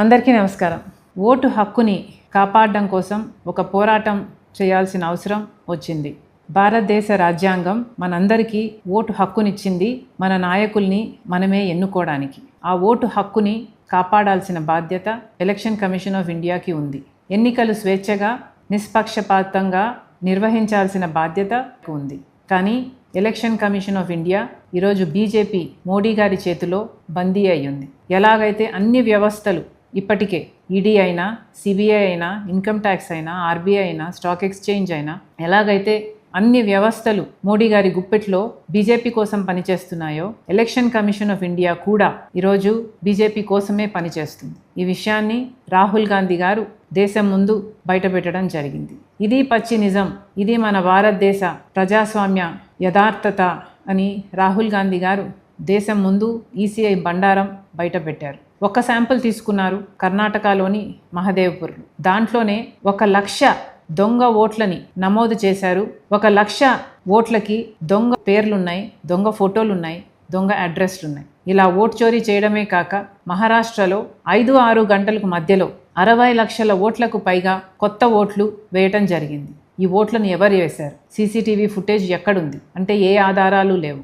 అందరికీ నమస్కారం. ఓటు హక్కుని కాపాడడం కోసం ఒక పోరాటం చేయాల్సిన అవసరం వచ్చింది. భారతదేశ రాజ్యాంగం మనందరికీ ఓటు హక్కునిచ్చింది మన నాయకుల్ని మనమే ఎన్నుకోవడానికి. ఆ ఓటు హక్కుని కాపాడాల్సిన బాధ్యత ఎలక్షన్ కమిషన్ ఆఫ్ ఇండియాకి ఉంది. ఎన్నికలు స్వేచ్ఛగా నిష్పక్షపాతంగా నిర్వహించాల్సిన బాధ్యత ఉంది. కానీ ఎలక్షన్ కమిషన్ ఆఫ్ ఇండియా ఈరోజు బీజేపీ మోడీ గారి చేతిలో బందీ అయ్యింది. ఎలాగైతే అన్ని వ్యవస్థలు ఇప్పటికే ఈడీ అయినా సిబిఐ అయినా ఇన్కమ్ ట్యాక్స్ అయినా ఆర్బీఐ అయినా స్టాక్ ఎక్స్చేంజ్ అయినా ఎలాగైతే అన్ని వ్యవస్థలు మోడీ గారి గుప్పెట్లో బీజేపీ కోసం పనిచేస్తున్నాయో ఎలక్షన్ కమిషన్ ఆఫ్ ఇండియా కూడా ఈరోజు బీజేపీ కోసమే పనిచేస్తుంది. ఈ విషయాన్ని రాహుల్ గాంధీ గారు దేశం ముందు బయటపెట్టడం జరిగింది. ఇది పచ్చి నిజం. ఇది మన భారతదేశ ప్రజాస్వామ్య యథార్థత అని రాహుల్ గాంధీ గారు దేశం ముందు ఈసీఐ బండారం బయటపెట్టారు. ఒక శాంపుల్ తీసుకున్నారు కర్ణాటకలోని మహదేవ్పూర్. దాంట్లోనే ఒక లక్ష దొంగ ఓట్లని నమోదు చేశారు. ఒక లక్ష ఓట్లకి దొంగ పేర్లున్నాయి దొంగ ఫోటోలున్నాయి దొంగ అడ్రస్లు ఉన్నాయి ఇలా ఓట్ చోరీ చేయడమే కాక మహారాష్ట్రలో ఐదు ఆరు గంటలకు మధ్యలో అరవై లక్షల ఓట్లకు పైగా కొత్త ఓట్లు వేయటం జరిగింది. ఈ ఓట్లను ఎవరు వేశారు? సీసీటీవీ ఫుటేజ్ ఎక్కడుంది? అంటే ఏ ఆధారాలు లేవు.